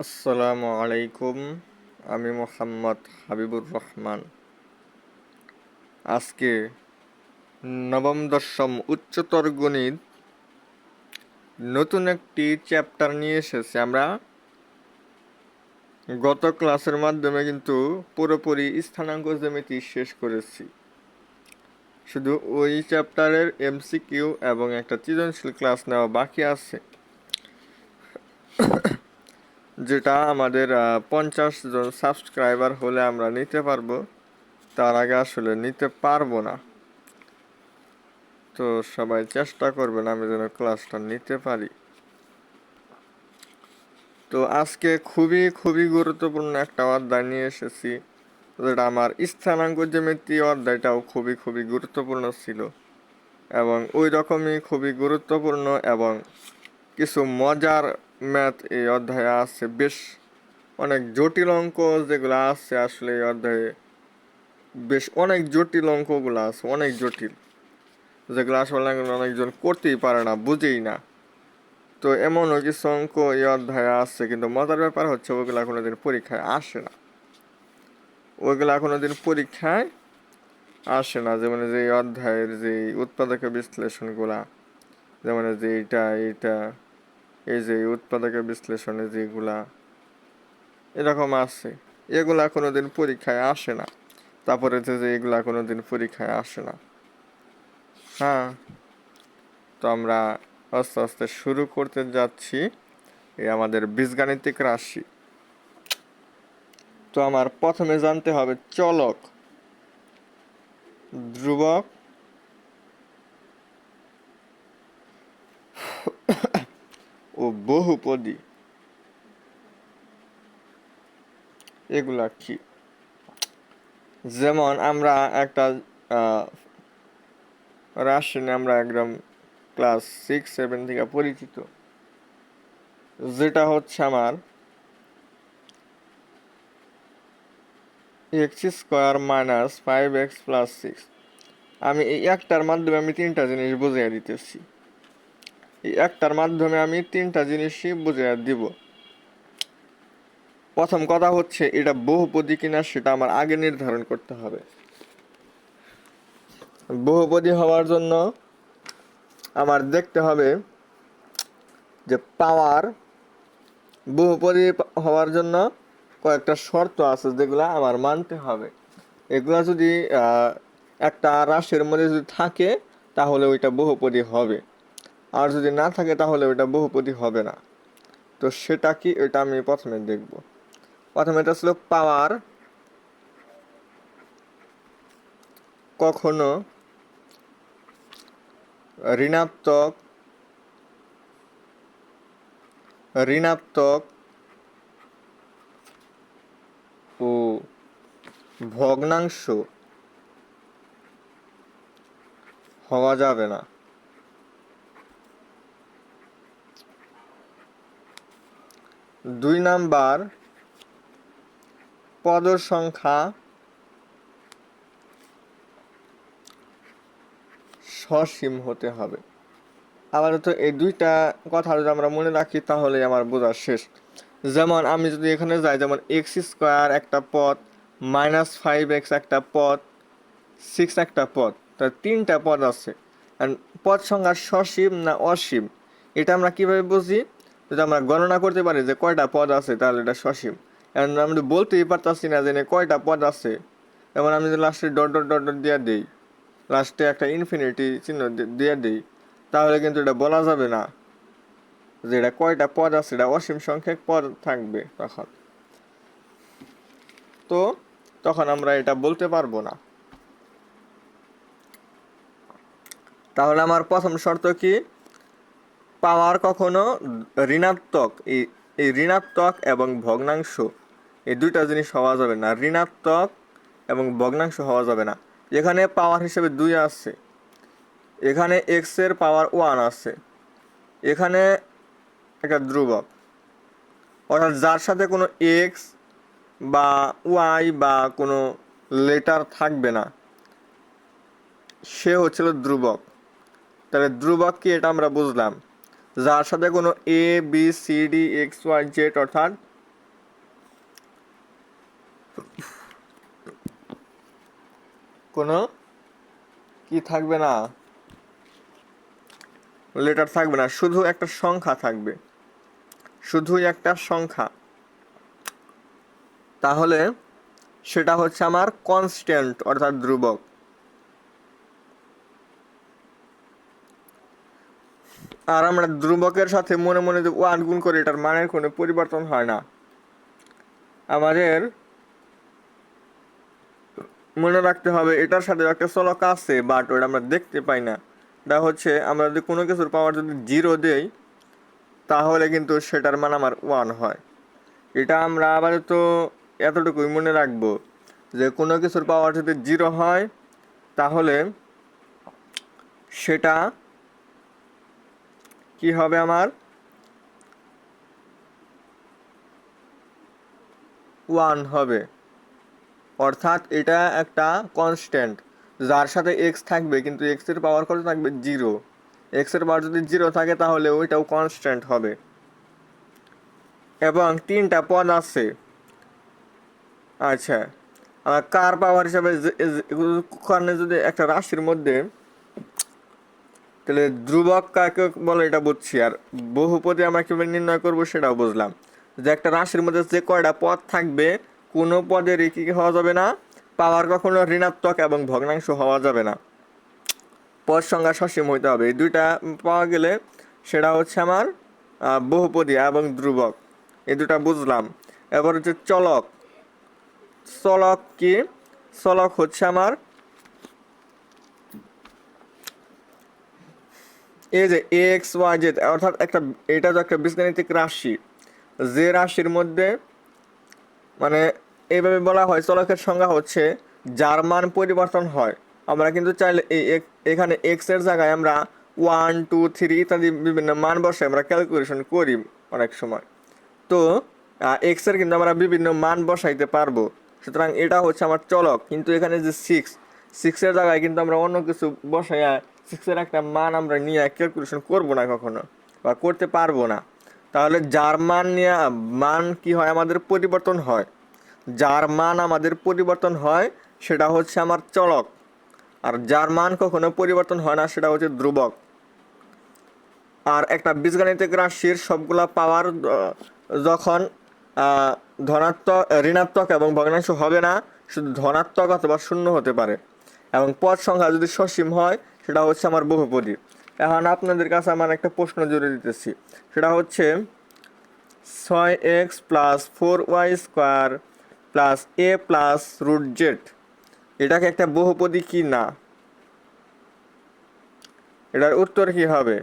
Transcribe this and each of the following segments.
আসসালামু আলাইকুম, আমি মোহাম্মদ হাবিবুর রহমান। আজকে নবম, দশম উচ্চতর গণিত নতুন একটি চ্যাপ্টার নিয়ে এসেছি আমরা। গত ক্লাসের মাধ্যমে কিন্তু পুরোপুরি স্থানাঙ্ক জ্যামিতি শেষ করেছি। শুধু ওই চ্যাপ্টারের এমসিকিউ এবং একটা সৃজনশীল ক্লাস নেওয়া বাকি আছে। যেটা আমাদের পঞ্চাশ জন সাবস্ক্রাইবার হলে আমরা নিতে পারব, তার আগে আসলে নিতে পারব না। তো সবাই চেষ্টা করবেন আমি যেন ক্লাসটা নিতে পারি। তো আজকে খুবই খুবই গুরুত্বপূর্ণ একটা অধ্যায় নিয়ে এসেছি, যেটা আমার স্থানাঙ্ক জ্যামিতি অধ্যায়টাও খুবই খুবই গুরুত্বপূর্ণ ছিল এবং ওই রকমই খুবই গুরুত্বপূর্ণ এবং কিছু মজার ম্যাথ এই অধ্যায়ে আছে। বেশ অনেক জটিল অঙ্ক যেগুলো আসছে আসলে এই অধ্যায়ে। বেশ অনেক জটিল অঙ্কগুলো আছে, অনেক জটিল। যেগুলো আসলে অনেকজন করতেই পারে না, বুঝেই না। তো এমনও কিছু অঙ্ক এই অধ্যায়ে আসছে কিন্তু মজার ব্যাপার হচ্ছে ওগুলা কোনোদিন পরীক্ষায় আসে না। ওইগুলা কোনোদিন পরীক্ষায় আসে না। যেমন যে অধ্যায়ের যে উৎপাদকের বিশ্লেষণগুলা, যেমন যে এটা এইটা এই যে উৎপাদকের বিশ্লেষণে যেগুলা এরকম আছে, এগুলা কোনোদিন পরীক্ষায় আসে না। তারপরে যে যে এগুলা কোনোদিন পরীক্ষায় আসে না। হ্যাঁ তো আমরা আস্তে আস্তে শুরু করতে যাচ্ছি এই আমাদের বীজগাণিতিক রাশি। তো আমার প্রথমে জানতে হবে চলক, ধ্রুবক ও বহুপদী এগুলা কি? যেমন আমরা একটা রাশি নিয়ে আমরা একদম ক্লাস সিক্স সেভেন থেকে পরিচিত। যেটা হচ্ছে আমার x square minus five x plus six আমি এই একটার মাধ্যমে আমি তিনটা জিনিস বুঝিয়ে দিতেছি। একটার মাধ্যমে আমি তিনটা জিনিসই বুঝিয়ে দিব। প্রথম কথা হচ্ছে, এটা বহুপদী কিনা সেটা আমার আগে নির্ধারণ করতে হবে। বহুপদী হওয়ার জন্য আমার দেখতে হবে যে পাওয়ার, বহুপদী হওয়ার জন্য কয়েকটা শর্ত আছে যেগুলো আমার মানতে হবে। এগুলো যদি একটা রাশির মধ্যে যদি থাকে, তাহলে ওইটা বহুপদী হবে। আর যদি না থাকে তাহলে ওটা বহুপদী হবে না। তো সেটা কি? এটা আমি প্রথমে দেখব। প্রথমে এটা ছিল পাওয়ার। কখনো ঋণাত্মক ঋণাত্মক ও ভগ্নাংশ হওয়া যাবে না। দুই নাম্বার পদ সংখ্যা সসীম হতে হবে। আপাতত এই দুইটা কথা যদি আমরা মনে রাখি, তাহলে আমার বোঝা শেষ। যেমন আমি যদি এখানে যাই, যেমন এক্স স্কোয়ার একটা পদ মাইনাস ফাইভ এক্স একটা পদ সিক্স একটা পদ, তা তিনটা পদ আছে। পদ সংখ্যা সসীম না অসীম? এটা আমরা কীভাবে বুঝি? যদি আমরা গণনা করতে পারি যে কয়টা পদ আছে, তাহলে এটা সসীম। এখন আমি তো বলতেই পারতাছি না যে কয়টা পদ আছে। যেমন আমি যদি লাস্টে ডট ডট ডট ডট দিয়ে দিই লাস্টে একটা ইনফিনিটি চিহ্ন দিয়ে দিই, তাহলে কিন্তু এটা বলা যাবে না যে এটা কয়টা পদ আছে, এটা অসীম সংখ্যক পদ থাকবে তখন। তো তখন আমরা এটা বলতে পারব না। তাহলে আমার প্রথম শর্ত কি? পাওয়ার কখনো ঋণাত্মক, এই ঋণাত্মক এবং ভগ্নাংশ, এই দুইটা জিনিস হওয়া যাবে না। ঋণাত্মক এবং ভগ্নাংশ হওয়া যাবে না। এখানে পাওয়ার হিসেবে দুই আছে। এখানে এক্সের পাওয়ার ওয়ান আছে। এখানে একটা ধ্রুবক। অর্থাৎ যার সাথে কোনো এক্স বা ওয়াই বা কোনো লেটার থাকবে না, সে হচ্ছিল ধ্রুবক। তাহলে ধ্রুবক কি এটা আমরা বুঝলাম। যার সাথে কোনো a b c d x y z অর্থাৎ কোনো কি থাকবে না? লেটার থাকবে না, শুধু একটা সংখ্যা থাকবে। শুধুই একটা সংখ্যা। তাহলে সেটা হচ্ছে আমার কনস্ট্যান্ট অর্থাৎ ধ্রুবক। আর আমরা ধ্রুবকের সাথে মনে মনে যে ওয়ান গুণ করি, এটার মানের কোনো পরিবর্তন হয় না। আমাদের মনে রাখতে হবে, এটার সাথে একটা চলক আছে বাট ওটা আমরা দেখতে পাই না। এটা হচ্ছে, আমরা যদি কোনো কিছুর পাওয়ার যদি জিরো দেই, তাহলে কিন্তু সেটার মান আমার ওয়ান হয়। এটা আমরা আবার তো এতটুকুই মনে রাখব, যে কোনো কিছুর পাওয়ার যদি জিরো হয়, তাহলে সেটা কি হবে আমার ওয়ান হবে অর্থাৎ এটা একটা কনস্ট্যান্ট যার সাথে এক্স থাকবে কিন্তু এক্সের পাওয়ার কত থাকবে জিরো এক্সের পাওয়ার যদি জিরো থাকে তাহলে ওইটাও কনস্ট্যান্ট হবে এবং তিনটা পদ আছে আচ্ছা কার পাওয়ার হিসাবে যদি একটা রাশির মধ্যে তাহলে ধ্রুবক কাকে বলে এটা বুঝছি, আর বহুপদী আমরা কীভাবে নির্ণয় করব সেটাও বুঝলাম। যে একটা রাশির মধ্যে যে কয়টা পদ থাকবে, কোনো পদের কি হওয়া যাবে না, পাওয়ার কখনো ঋণাত্মক এবং ভগ্নাংশ হওয়া যাবে না। পদ সংখ্যা সসীম হইতে হবে। এই দুইটা পাওয়া গেলে সেটা হচ্ছে আমার বহুপদী এবং ধ্রুবক। এই দুটা বুঝলাম। এবার হচ্ছে চলক। চলক কি? চলক হচ্ছে আমার এই যে এক্স, ওয়াই, জেড, অর্থাৎ একটা, এটা তো একটা বীজগাণিতিক রাশি। যে রাশির মধ্যে মানে এইভাবে বলা হয়, চলকের সংজ্ঞা হচ্ছে যার মান পরিবর্তন হয়। আমরা কিন্তু চাইলে এই এখানে এক্সের জায়গায় আমরা ওয়ান টু থ্রি ইত্যাদি বিভিন্ন মান বসে আমরা ক্যালকুলেশন করি অনেক সময়। তো এক্সের কিন্তু আমরা বিভিন্ন মান বসাইতে পারব। সুতরাং এটা হচ্ছে আমার চলক। কিন্তু এখানে যে সিক্স সিক্সের জায়গায় কিন্তু আমরা অন্য কিছু বসাইয়া সিক্সের একটা মান আমরা নিয়ে ক্যালকুলেশন করব না কখনো বা করতে পারব না। তাহলে যার মান নিয়ে, মান কি হয় আমাদের? পরিবর্তন হয়। যার মান আমাদের পরিবর্তন হয়, সেটা হচ্ছে আমার চলক। আর যার মান কখনো পরিবর্তন হয় না, সেটা হচ্ছে ধ্রুবক। আর একটা বীজগাণিতিক রাশির সবগুলা পাওয়ার যখন ধনাত্মক, ঋণাত্মক এবং ভগ্নাংশ হবে না, শুধু ধনাত্মক অথবা শূন্য হতে পারে। এবং পদ সংখ্যা যদি সসীম হয় সেটা হচ্ছে আমার বহুপদী। এখন আপনাদের কাছে আমার একটা প্রশ্ন জুড়ে দিতেছি। সেটা হচ্ছে ছয় x plus four y square plus a plus root z, এটাকে একটা বহুপদী কি না? এটার উত্তর কি হবে?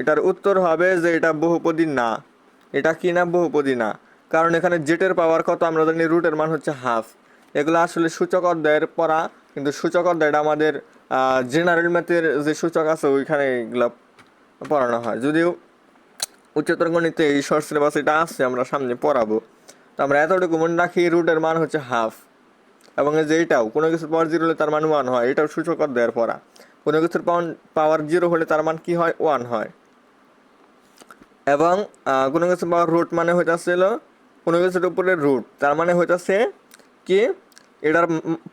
এটার উত্তর হবে যে এটা বহুপদী না। এটা কি না? বহুপদী না। কারণ এখানে জেটের পাওয়ার কত আমরা জানি রুটের মান হচ্ছে হাফ এগুলো আসলে সূচক অধ্যায়ের পড়া, কিন্তু সূচক অধ্যায়টা আমাদের জেনারেল ম্যাথের যে সূচক আছে, ওইখানে এগুলো পড়ানো হয়। যদিও উচ্চতর গণিতে এই শর্ট সিলেবাস এটা আসছে আমরা সামনে পড়াবো। তো আমরা এতটুকু মনে রাখি রুটের মান হচ্ছে হাফ এবং এই যে এটাও, কোনো কিছুর পাওয়ার জিরো হলে তার মান ওয়ান হয়, এটাও সূচক অধ্যায়ের পড়া। কোনো কিছুর পাওয়ার জিরো হলে তার মান কি হয়? ওয়ান হয়। এবং কোনো কিছুর পাওয়ার রুট মানে হইতাছিল কোনো কিছুর উপরে রুট তার মানে হইতাছে কি? এটার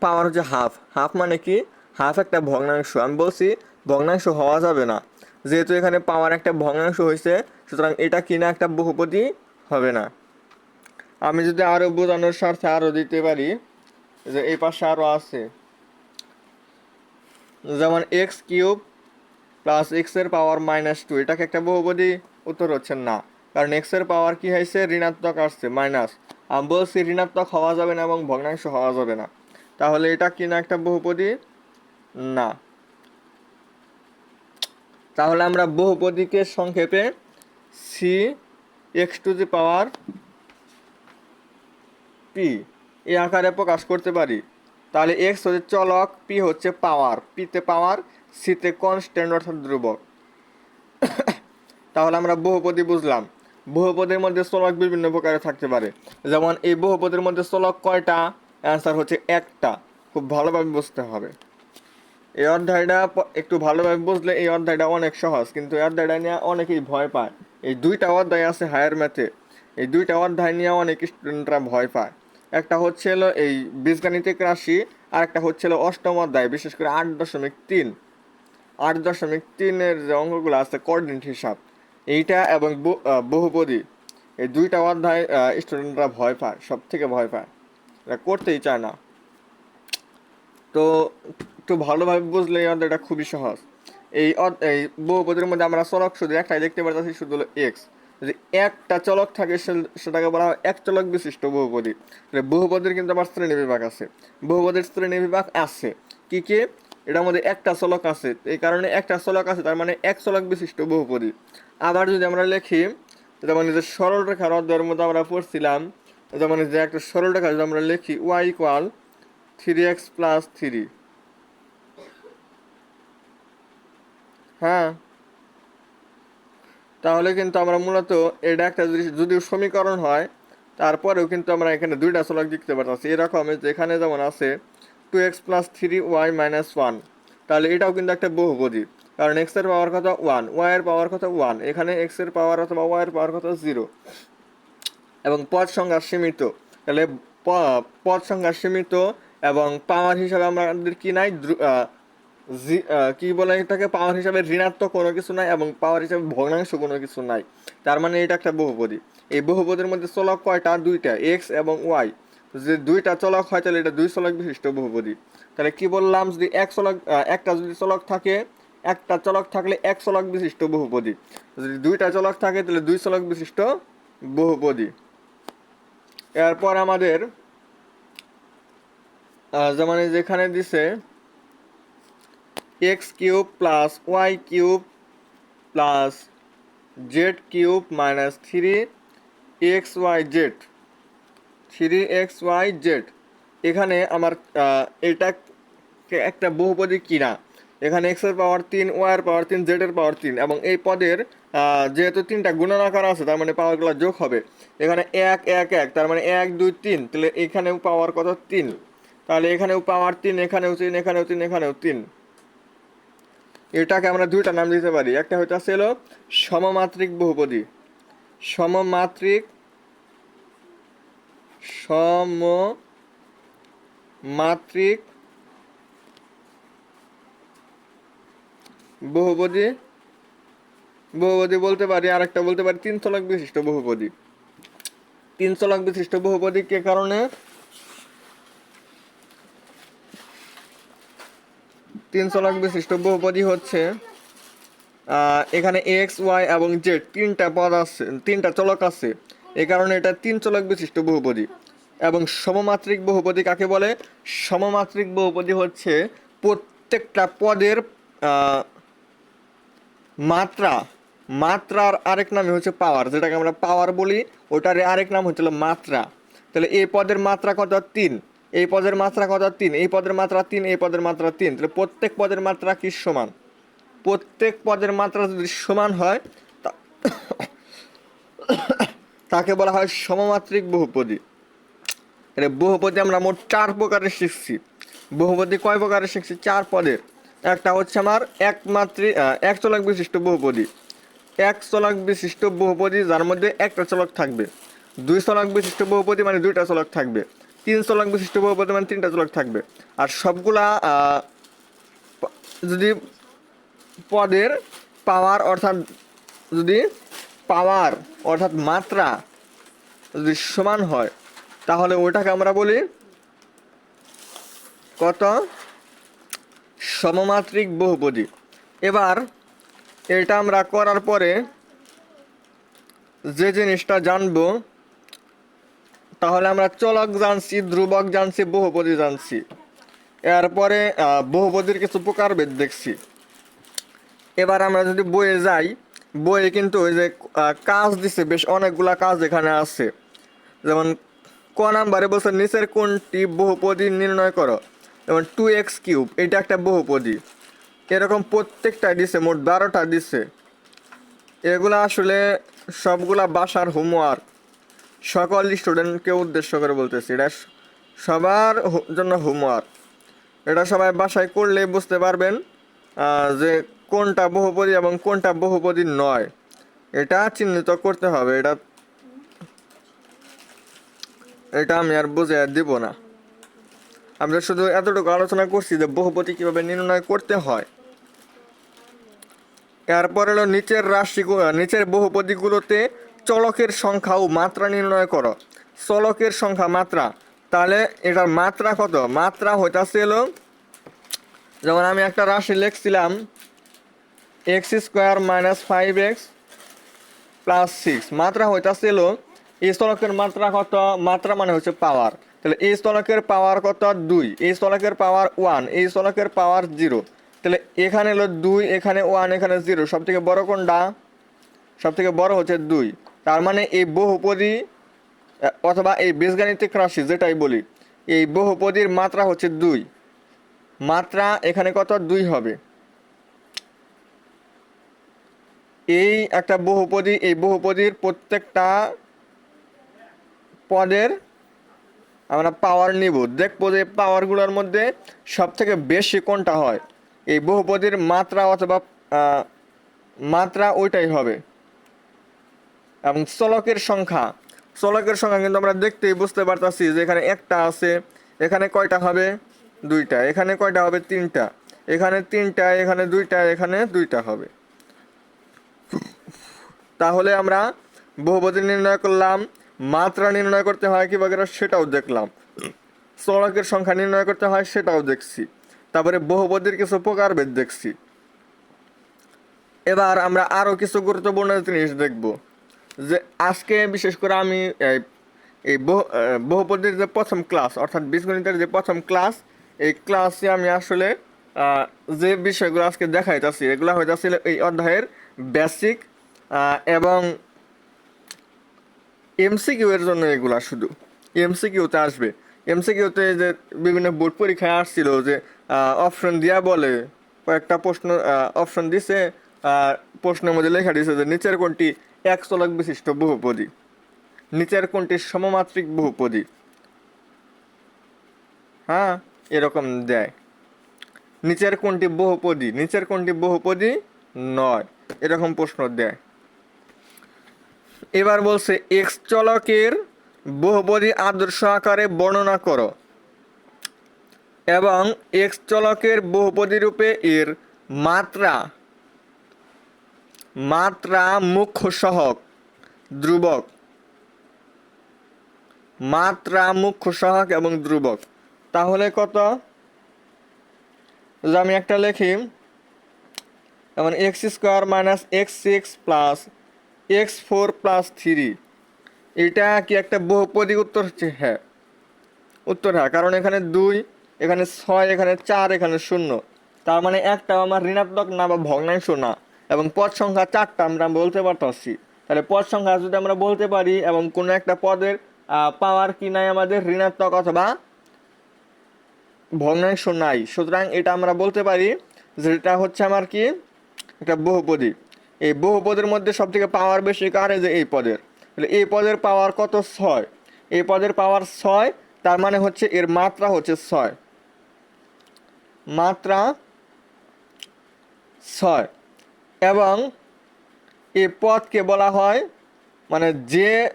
পাওয়ার হচ্ছে হাফ হাফ মানে কি? হাফ একটা ভগ্নাংশ। আমি বলছি ভগ্নাংশ হওয়া যাবে না। যেহেতু এখানে পাওয়ার একটা ভগ্নাংশ হয়েছে, সুতরাং এটা কিনা একটা বহুপদী হবে না। আমি যদি আরও বোঝানোর স্বার্থে আরও দিতে পারি, যে এই পাশে আরও আছে। যেমন এক্স কিউব প্লাস এক্সের পাওয়ার মাইনাস টু, এটাকে একটা বহুপদী উত্তর হচ্ছে না। কারণ এক্সের পাওয়ার কি হয়েছে? ঋণাত্মক আসছে, মাইনাস। আমি বলছি ঋণাত্মক হওয়া যাবে না এবং ভগ্নাংশ হওয়া যাবে না। তাহলে এটা কিনা একটা বহুপদী না। তাহলে আমরা বহুপদীকে সংক্ষেপে c x to the power p এই আকারে প্রকাশ করতে পারি। তাহলে এক্স হচ্ছে চলক পি হচ্ছে পাওয়ার পিতে পাওয়ার সিতে কনস্ট্যান্ট অর্থাৎ ধ্রুবক। তাহলে আমরা বহুপদী বুঝলাম। বহুপদের মধ্যে চলক বিভিন্ন প্রকারে থাকতে পারে। যেমন এই বহুপদের মধ্যে চলক কয়টা? অ্যান্সার হচ্ছে একটা। খুব ভালোভাবে বুঝতে হবে। এই অধ্যায়টা একটু ভালোভাবে বুঝলে এই অধ্যায়টা অনেক সহজ, কিন্তু এই অধ্যায়টা নিয়ে অনেকেই ভয় পায়। এই দুইটা অধ্যায় আছে হায়ার ম্যাথে। এই দুইটা অধ্যায় নিয়ে অনেক স্টুডেন্টরা ভয় পায়। একটা হচ্ছে হলো এই বীজগাণিতিক রাশি, আর একটা হচ্ছে হলো অষ্টম অধ্যায়, বিশেষ করে আট দশমিক তিন। আট দশমিক তিনের যে অঙ্কগুলো আছে কোঅর্ডিনেট হিসাব, এইটা এবং বহুপদী, এই দুইটা অধ্যায় স্টুডেন্টরা ভয় পায় সব থেকে ভয় পায়। এটা করতেই চায় না। তো একটু ভালোভাবে বুঝলে এই অধ্যায়টা খুবই সহজ। এই এই বহুপদের মধ্যে আমরা চলক শুধু একটাই দেখতে পাচ্ছি শুধু হলো এক্স যদি একটা চলক থাকে সেটাকে বলা হয় এক চলক বিশিষ্ট বহুপদী। তাহলে বহুপদীর কিন্তু আমার শ্রেণি বিভাগ আছে। বহুপদের শ্রেণি বিভাগ আছে। কি কি? এটার মধ্যে একটা চলক আছে। এই কারণে একটা চলক আছে, তার মানে এক চলক বিশিষ্ট বহুপদী। আবার যদি আমরা লিখি, যেমন যে সরল রেখার অধ্যায়ের মধ্যে আমরা পড়ছিলাম, যেমন যে একটা সরল রেখা যদি আমরা লিখি y equal three x plus three হ্যাঁ। তাহলে কিন্তু আমরা মূলত এটা একটা যদি সমীকরণ হয়, তারপরেও কিন্তু আমরা এখানে দুইটা চলক দেখতে পারতেছি। এরকম যে এখানে যেমন আছে two x plus three y minus one তাহলে এটাও কিন্তু একটা বহুপদী। কারণ এক্সের পাওয়ার কথা ওয়ান ওয়াই এর পাওয়ার কথা ওয়ান এখানে এক্সের পাওয়ার অথবা ওয়াই এর পাওয়ার কথা জিরো এবং পদ সংখ্যা সীমিত। তাহলে পদ সংখ্যা সীমিত এবং পাওয়ার হিসাবে আমাদের কি নাই? জি- কি বলে এটাকে? পাওয়ার হিসাবে ঋণাত্মক কোনো কিছু নাই এবং পাওয়ার হিসাবে ভগ্নাংশ কোনো কিছু নাই। তার মানে এটা একটা বহুপদী। এই বহুপদের মধ্যে চলক কয়টা? দুইটা এক্স এবং ওয়াই যে দুইটা চলক হয়, তাহলে এটা দুই চলক বিশিষ্ট বহুপদী। তাহলে কি বললাম? যদি এক চলক একটা যদি চলক থাকে, একটা চলক থাকলে এক চলক বিশিষ্ট বহুপদী। যদি দুইটা চলক থাকে, তাহলে দুই চলক বিশিষ্ট বহুপদী। এরপর আমাদের যেমন যেখানে দিছে x cube plus y cube plus z cube minus three x y z. Three x y z. এখানে আমার এটা একটা বহুপদী কিনা? এখানে এক্সের পাওয়ার তিন, ওয়াই এর পাওয়ার তিন, জেড এর পাওয়ার তিন এবং এই পদের যেহেতু তিনটা গুণনাকার আছে, তার মানে পাওয়ারগুলো যোগ হবে। এখানে এক এক এক, তার মানে এক, দুই, তিন, তাহলে এখানেও পাওয়ার কত? তিন। তাহলে এখানেও পাওয়ার তিন, এখানেও তিন এখানেও তিন এখানেও তিন। এটাকে আমরা দুইটা নাম দিতে পারি। একটা হইতে ছিল সমমাত্রিক বহুপদী। সমমাত্রিক সমমাত্রিক বহুপদী। বহুপদী বলতে পারি আর একটা বলতে পারি, তিন চলক বিশিষ্ট বহুপদী। তিন চলক বিশিষ্ট বহুপদী কে কারণে? তিন চলক বিশিষ্ট বহুপদী হচ্ছে। এখানে এক্স ওয়াই এবং জেড তিনটা পদ আছে, তিনটা চলক আছে। এই কারণে এটা তিন চলক বিশিষ্ট বহুপদী এবং সমমাত্রিক বহুপদী কাকে বলে? সমমাত্রিক বহুপদী হচ্ছে প্রত্যেকটা পদের মাত্রা। মাত্রার আরেক নামই হচ্ছে পাওয়ার যেটাকে আমরা পাওয়ার বলি, ওটার আরেক নাম হচ্ছিল মাত্রা। তাহলে এই পদের মাত্রা কত? তিন। এই পদের মাত্রা কত? তিন। এই পদের মাত্রা তিন, এই পদের মাত্রা তিন। তাহলে প্রত্যেক পদের মাত্রা কি সমান? প্রত্যেক পদের মাত্রা যদি সমান হয় তাকে বলা হয় সমমাত্রিক বহুপদী। তাহলে বহুপদী আমরা মোট চার প্রকারের শিখছি। বহুপদী কয় প্রকারের শিখছি? চার পদের একটা হচ্ছে আমার একমাত্রিক এক চলক বিশিষ্ট বহুপদী। এক চলক বিশিষ্ট বহুপদী, যার মধ্যে একটা চলক থাকবে। দুই চলক বিশিষ্ট বহুপদী মানে দুইটা চলক থাকবে। তিন চলক বিশিষ্ট বহুপদী তিনটা চলক থাকবে। আর সবগুলা যদি পদের পাওয়ার অর্থাৎ যদি পাওয়ার অর্থাৎ মাত্রা যদি সমান হয়, তাহলে ওটাকে আমরা বলি কত? সমমাত্রিক বহুপদী। এবার এটা আমরা করার পরে যে জিনিসটা জানব তাহলে আমরা চলক জানছি, ধ্রুবক জানছি, বহুপদী জানছি। এরপরে বহুপদীর কিছু প্রকারভেদ দেখছি। এবার আমরা যদি বইয়ে যাই, বইয়ে কিন্তু ওই যে কাজ দিছে, বেশ অনেকগুলা কাজ এখানে আছে। যেমন, ক নাম্বারে বলছে, নিচের কোনটি বহুপদী নির্ণয় করো? যেমন টু এক্স কিউব এটা একটা বহুপদী। এরকম প্রত্যেকটা দিছে, মোট বারোটা দিছে। এগুলা আসলে সবগুলা বাসার হোমওয়ার্ক সকল স্টুডেন্টকে উদ্দেশ্য করে বলতেছি, এটা সবার জন্য হোমওয়ার্ক এটা সবাই বাসায় করলে বুঝতে পারবেন যে কোনটা বহুপদী এবং কোনটা বহুপদী নয়। এটা চিহ্নিত করতে হবে, এটা এটা আমি আর বুঝে আর দিব না। আমরা শুধু এতটুকু আলোচনা করছি যে বহুপতি কীভাবে নির্ণয় করতে হয়। এরপর হলো নিচের রাশি নিচের বহুপদীগুলোতে চলকের সংখ্যা ও মাত্রা নির্ণয় করো। চলকের সংখ্যা মাত্রা। তাহলে এটার মাত্রা কত? মাত্রা হইতাছিল যেমন আমি একটা রাশি লিখছিলাম, x square minus five x plus six. মাত্রা হইতাছিল এই স্থলকের মাত্রা কত? মাত্রা মানে হচ্ছে পাওয়ার। তাহলে এই স্থলকের পাওয়ার কত? দুই। এই স্থলকের পাওয়ার ওয়ান, এই স্থলকের পাওয়ার জিরো। তাহলে এখানে হলো দুই, এখানে ওয়ান, এখানে জিরো। সব থেকে বড় কোনটা? সব থেকে বড় হচ্ছে দুই। তার মানে এই বহুপদী, অথবা এই বীজগাণিতিক রাশি যেটাই বলি, এই বহুপদীর মাত্রা হচ্ছে দুই। মাত্রা এখানে কত? দুই হবে। এই একটা বহুপদী, এই বহুপদীর প্রত্যেকটা পদের আমরা পাওয়ার নিব। দেখব যে পাওয়ারগুলোর মধ্যে সব থেকে বেশি কোনটা হয়? এই বহুপদীর মাত্রা অথবা মাত্রা ওইটাই হবে। এবং চলকের সংখ্যা। চলকের সংখ্যা কিন্তু আমরা দেখতেই বুঝতে পারতাছি যে এখানে একটা আছে, এখানে কয়টা হবে? দুইটা। এখানে কয়টা হবে? তিনটা। এখানে তিনটা, এখানে দুইটা এখানে দুইটা হবে। তাহলে আমরা বহুপতি নির্ণয় করলাম, মাত্রা নির্ণয় করতে হয় কি কীভাবে সেটাও দেখলাম। চলকের সংখ্যা নির্ণয় করতে হয় সেটাও দেখছি। তারপরে বহুপদীর কিছু প্রকারভেদ দেখছি। এবার আমরা আরও কিছু গুরুত্বপূর্ণ জিনিস দেখব। যে আজকে বিশেষ করে আমি এই- এই বহু বহুপদীর যে প্রথম ক্লাস অর্থাৎ বীজগণিতের যে প্রথম ক্লাস এই ক্লাসে আমি আসলে যে বিষয়গুলো আজকে দেখাইতেছি, এগুলো হইতাছিল এই অধ্যায়ের বেসিক এবং এমসিকিউ এর জন্য এগুলা শুধু। এমসিকিউতে আসবে। এমসিকিউতে যে বিভিন্ন বোর্ড পরীক্ষায় আসছিল যে অপশন দিয়া বলে, কয়েকটা প্রশ্ন অপশন দিছে প্রশ্নের মধ্যে লেখা দিছে যে, নিচের কোনটি এক চলক বিশিষ্ট বহুপদী। নিচের কোনটি সমমাত্রিক বহুপদী। হ্যাঁ এরকম দেয়। নিচের কোনটি বহুপদী, নিচের কোনটি বহুপদী নয়, এরকম প্রশ্ন দেয়। এবার বলছে এক্স চলকের বহুপদী আদর্শ আকারে বর্ণনা করো। এবং এক্স চলকের বহুপদী রূপে এর মাত্রা মাত্রা মুখ্য সহক ধ্রুবক। মাত্রা মুখ্য সহক এবং ধ্রুবক। তাহলে কত? যে আমি একটা লিখি, যেমন x square minus x six plus x four plus three. এটা কি একটা বহুপদী উত্তর হচ্ছে? হ্যাঁ। উত্তর হ্যাঁ কারণ এখানে দুই, এখানে ছয়, এখানে চার, এখানে শূন্য। তার মানে একটা আমার ঋণাত্মক না বা ভগ্নাংশ না। এবং পদ সংখ্যা চারটা আমরা বলতে পারতাছি। তাহলে পদ সংখ্যা যদি আমরা বলতে পারি এবং কোনো একটা পদের পাওয়ার কি নাই আমাদের, ঋণাত্মক অথবা ভগ্নাংশ নাই। সুতরাং এটা আমরা বলতে পারি যে এটা হচ্ছে আমার কি? একটা বহুপদী। এই বহুপদের মধ্যে সব থেকে পাওয়ার বেশি কার? যে এই পদের। তাহলে এই পদের পাওয়ার কত? ছয়। এই পদের পাওয়ার ছয়, তার মানে হচ্ছে এর মাত্রা হচ্ছে ছয়। মাত্রা ছয়। এবং এই পদকে বলা হয় মানে যে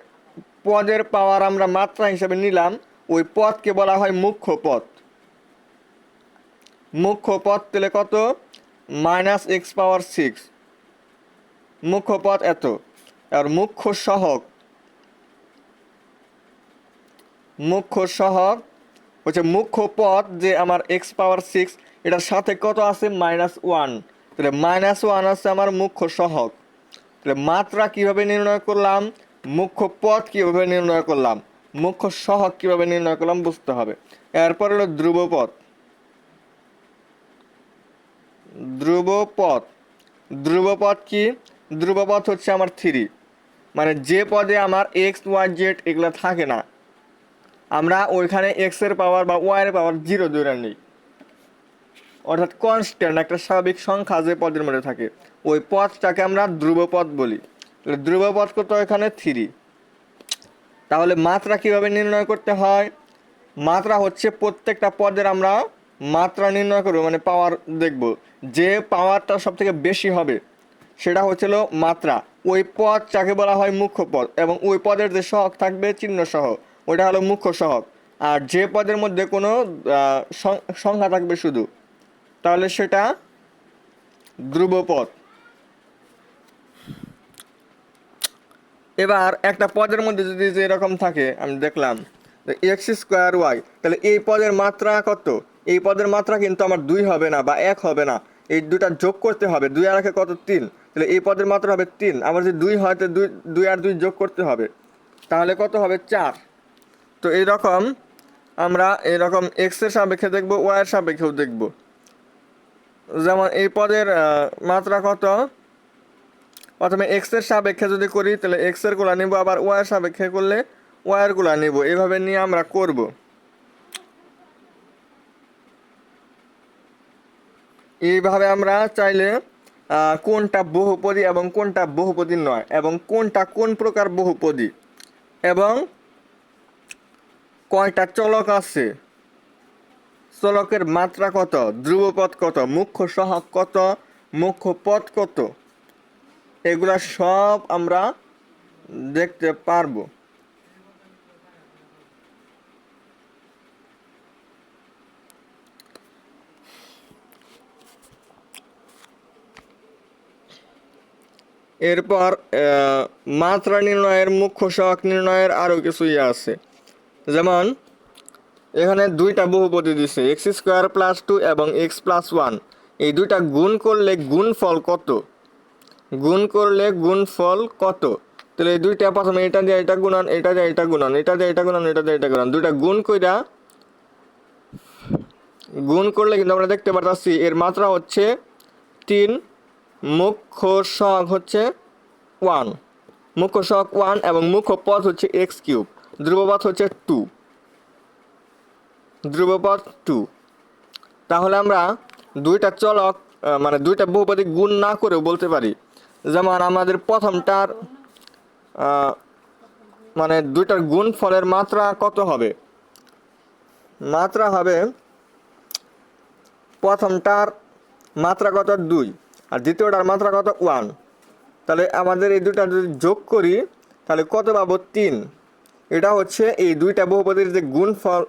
পদের পাওয়ার আমরা মাত্রা হিসাবে নিলাম, ওই পদকে বলা হয় মুখ্য পদ। মুখ্য পদ তেলে কত? মাইনাস এক্স পাওয়ার সিক্স মুখ্য পদ এত। আর মুখ্য সহক মুখ্য সহক হচ্ছে মুখ্য পদ যে আমার এক্স পাওয়ার সিক্স এটার সাথে কত আছে? মাইনাস ওয়ান তাহলে মাইনাস ওয়ান আছে আমার মুখ্য সহক তাহলে মাত্রা কীভাবে নির্ণয় করলাম? মুখ্য পদ কীভাবে নির্ণয় করলাম? মুখ্য সহক কীভাবে নির্ণয় করলাম বুঝতে হবে। এরপর হলো ধ্রুবপদ ধ্রুবপদ ধ্রুবপদ কি? ধ্রুবপদ হচ্ছে আমার থ্রি মানে যে পদে আমার এক্স ওয়াই জেড এগুলো থাকে না, আমরা ওইখানে এক্সের পাওয়ার বা ওয়াই এর পাওয়ার জিরো ধরে নিই। অর্থাৎ কনস্ট্যান্ট একটা স্বাভাবিক সংখ্যা যে পদের মধ্যে থাকে, ওই পদটাকে আমরা ধ্রুবপদ বলি। তাহলে ধ্রুবপদ কত এখানে? থ্রি তাহলে মাত্রা কীভাবে নির্ণয় করতে হয়? মাত্রা হচ্ছে প্রত্যেকটা পদের আমরা মাত্রা নির্ণয় করব মানে পাওয়ার দেখব। যে পাওয়ারটা সব থেকে বেশি হবে, সেটা হচ্ছিল মাত্রা। ওই পদ যাকে বলা হয় মুখ্য পদ এবং ওই পদের যে সহক থাকবে চিহ্ন সহ ওটা হলো মুখ্য সহক আর যে পদের মধ্যে কোনো সংখ্যা থাকবে শুধু তাহলে সেটা ধ্রুবপদ। এবার একটা পদের মধ্যে যদি যে এরকম থাকে, আমি দেখলাম এক্স স্কোয়ার ওয়াই তাহলে এই পদের মাত্রা কত? এই পদের মাত্রা কিন্তু আমার দুই হবে না বা এক হবে না। এই দুটা যোগ করতে হবে, দুই আর একে কত? তিন। তাহলে এই পদের মাত্রা হবে তিন। আবার যদি দুই হয় তো দুই দুই আর দুই যোগ করতে হবে। তাহলে কত হবে? চার। তো এইরকম আমরা এরকম এক্সের সাপেক্ষে দেখব ওয়াইয়ের সাপেক্ষেও দেখব। যেমন এই পদের মাত্রা কত? প্রথমে এক্সের সাপেক্ষে যদি করি, তাহলে এক্সেরগুলা নিব, আবার ওয়াই এর সাপেক্ষে করলে ওয়াই এরগুলা নিব। এভাবে নিয়ে আমরা করব। এইভাবে আমরা চাইলে কোনটা বহুপদী এবং কোনটা বহুপদী নয়, এবং কোনটা কোন প্রকার বহুপদী, এবং কয়টা চলক আছে। চলকের মাত্রা কত? ধ্রুবপদ কত? মুখ্য সহক কত? মুখ্য পদ কত? এগুলা সব আমরা দেখতে পারব। এরপর মাত্রা নির্ণয়ের, মুখ্য সহক নির্ণয়ের আরও কিছু ইয়ে আছে। যেমন এখানে দুইটা বহুপদী দিছে এক্স স্কোয়ার প্লাস টু এবং এক্স প্লাস ওয়ান এই দুইটা গুণ করলে গুণফল কত? গুণ করলে গুণফল কত? তাহলে এই দুইটা প্রথমে এটা দিয়ে এটা গুণন, এটা দিয়ে এটা গুণন, এটা দিয়ে এটা গুণন, এটা দিয়ে এটা গুণন। দুইটা গুণ কইরা গুণ করলে কিন্তু আমরা দেখতে পারতাছি, এর মাত্রা হচ্ছে তিন, মুখ্য সহগ হচ্ছে ওয়ান মুখ্য সহগ ওয়ান এবং মুখ্য পদ হচ্ছে এক্স কিউব ধ্রুবপদ হচ্ছে টু ধ্রুবপদ টু। তাহলে আমরা দুইটা চলক মানে দুইটা বহুপদী গুণ না করেও বলতে পারি। যেমন আমাদের প্রথমটার মানে দুইটার গুণ ফলের মাত্রা কত হবে? মাত্রা হবে প্রথমটার মাত্রা কত? দুই। আর দ্বিতীয়টার মাত্রা কত? ওয়ান। তাহলে আমাদের এই দুইটা যদি যোগ করি, তাহলে কত পাবো? তিন। এটা হচ্ছে এই দুইটা বহুপদীর যে গুণফল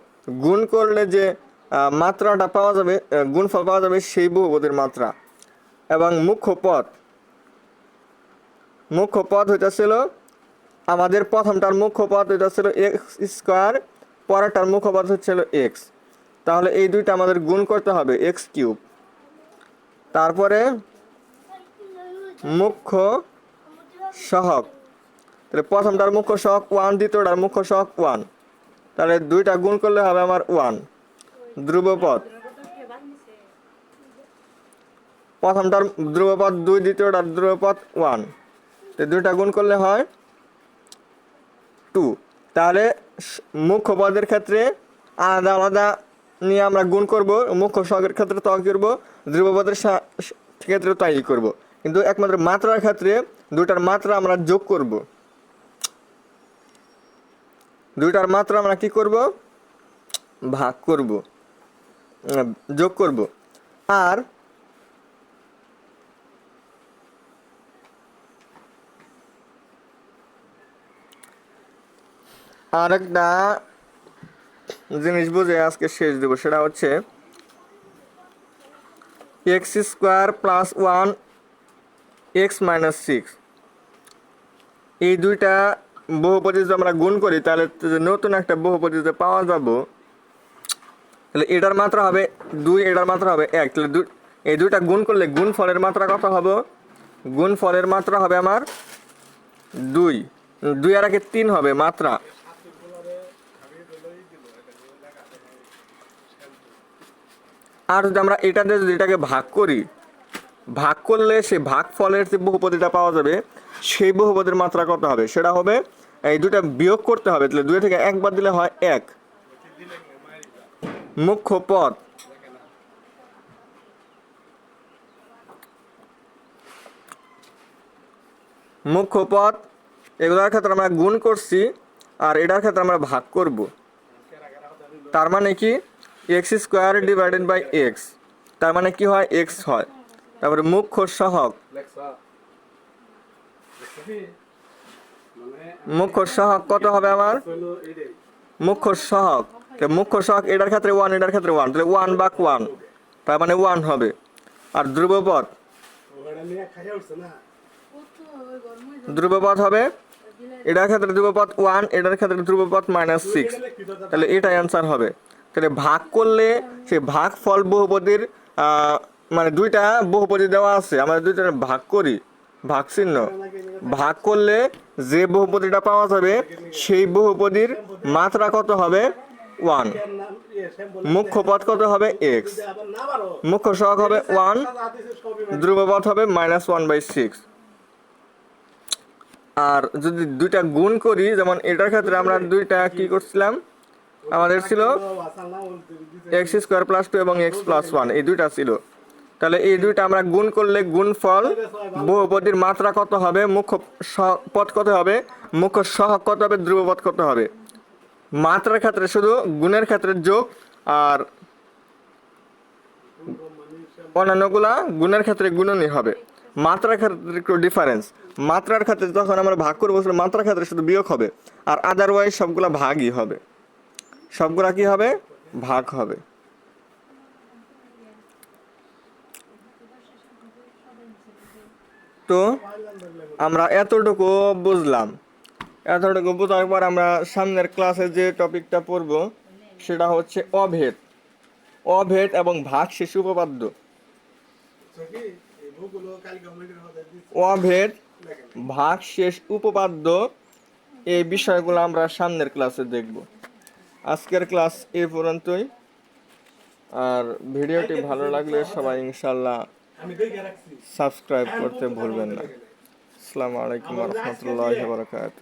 গুণ করলে যে মাত্রাটা পাওয়া যাবে গুণফল পাওয়া যাবে সেই বহুপদীর মাত্রা। এবং মুখ্য পদ মুখ্য পদ হইতেছিল, আমাদের প্রথমটার মুখ্য পদ হইতেছিল এক্স স্কোয়ার, পরেরটার মুখ্য পথ হচ্ছিল এক্স। তাহলে এই দুইটা আমাদের গুণ করতে হবে, এক্স কিউব। তারপরে মুখ্য সহক তাহলে প্রথমটার মুখ্য সহক ওয়ান, দ্বিতীয়টার মুখ্য সহক ওয়ান। তাহলে দুইটা গুণ করলে হবে আমার ওয়ান ধ্রুবপদ। প্রথমটার ধ্রুবপদ দুই, দ্বিতীয়টার ধ্রুবপদ ওয়ান তো দুইটা গুণ করলে হয় টু তাহলে মুখ্য পদের ক্ষেত্রে আলাদা আলাদা নিয়ে আমরা গুণ করব, মুখ্য সহগের ক্ষেত্রে তাই করব, ধ্রুবপদের ক্ষেত্রে তাই করব। কিন্তু একমাত্র মাত্রার ক্ষেত্রে দুইটার মাত্রা আমরা যোগ করব। দুইটার মাত্রা আমরা কি করব? ভাগ করব। যোগ করব। আর আর একটা জিনিস বুঝে আজকে শেষ দেব, সেটা হচ্ছে x square plus one x minus six. এই দুইটা বহুপদী যদি আমরা গুণ করি, তাহলে নতুন একটা বহুপদী যে পাওয়া যাব। তাহলে এটার মাত্রা হবে দুই, এটার মাত্রা হবে এক। তাহলে দুই এই দুইটা গুণ করলে গুণ ফলের মাত্রা কত হবে? গুণ ফলের মাত্রা হবে আমার দুই। দুই আর আগে তিন হবে মাত্রা। আর যদি আমরা এটা দিয়ে যদি এটাকে ভাগ করি, ভাগ করলে সে ভাগ ফলের যে বহুপতিটা পাওয়া যাবে সেই বহুপদীর মাত্রা কত হবে? সেটা হবে এই দুটা বিয়োগ করতে হবে, তাহলে দুই থেকে একবার দিলে হয় এক। মুখ্য পদ। মুখ্য পদ, এগুলোর ক্ষেত্রে আমরা গুণ করছি, আর এটার ক্ষেত্রে আমরা ভাগ করব। তার মানে কি? X square divided by x. তার মানে কি হয়? এক্স হয়। তারপরে মুখ্য সহক মুখ্য সহক কত হবে আমার? মুখ্য সহক। মুখ্য সহক এটার ক্ষেত্রে ওয়ান এটার ক্ষেত্রে ওয়ান তাহলে ওয়ান বাক ওয়ান তার মানে ওয়ান হবে। আর ধ্রুবপদ? ধ্রুবপদ হবে? এটার ক্ষেত্রে ধ্রুবপদ ওয়ান এটার ক্ষেত্রে ধ্রুবপদ মাইনাস সিক্স তাহলে এটা অ্যান্সার হবে। তাহলে ভাগ করলে সেই ভাগ ফল বহুপদীর মানে দুইটা বহুপদী দেওয়া আছে। আমরা দুইটা ভাগ করি। ভাগ চিহ্ন ভাগ করলে যে বহুপদীটা পাওয়া যাবে, সেই বহুপদীর মাত্রা কত হবে? ওয়ান। মুখ্য পদ কত হবে? এক্স। মুখ্য সহগ হবে ওয়ান, ধ্রুবপদ হবে মাইনাস ওয়ান বাই সিক্স। আর যদি দুইটা গুণ করি, যেমন এটার ক্ষেত্রে আমরা দুইটা কি করছিলাম? আমাদের ছিল এক্স স্কোয়ার প্লাস টু এবং এক্স প্লাস ওয়ান, এই দুইটা ছিল। তাহলে এই দুইটা আমরা গুণ করলে গুণফল বহুপদীর মাত্রা কত হবে? মুখ্য পদ কত হবে? মুখ্য সহগ কত হবে? ধ্রুবপদ কত হবে? মাত্রার ক্ষেত্রে শুধু, গুণের ক্ষেত্রে যোগ আর অন্যান্যগুলা গুণের ক্ষেত্রে গুণনই হবে। মাত্রার ক্ষেত্রে একটু ডিফারেন্স মাত্রার ক্ষেত্রে যখন আমরা ভাগ করব মাত্রার ক্ষেত্রে শুধু বিয়োগ হবে। আর আদারওয়াইজ সবগুলা ভাগই হবে। সবগুলা কি হবে? ভাগ হবে। তো আমরা এতটুকু বুঝলাম। এতটুকু বোঝার পর আমরা সামনের ক্লাসে যে টপিকটা পড়ব, সেটা হচ্ছে অভেদ। অভেদ এবং ভাগ শিশু উপপাদ্য অভেদ, ভাগ শেষ উপপাদ্য এই বিষয়গুলো আমরা সামনের ক্লাসে দেখব। আজকের ক্লাস এ পর্যন্তই। আর ভিডিওটি ভালো লাগলে সবাই ইনশাল্লাহ সাবস্ক্রাইব করতে ভুলবেন না। আসসালামু আলাইকুম রহমতুল্লাহ বারকাত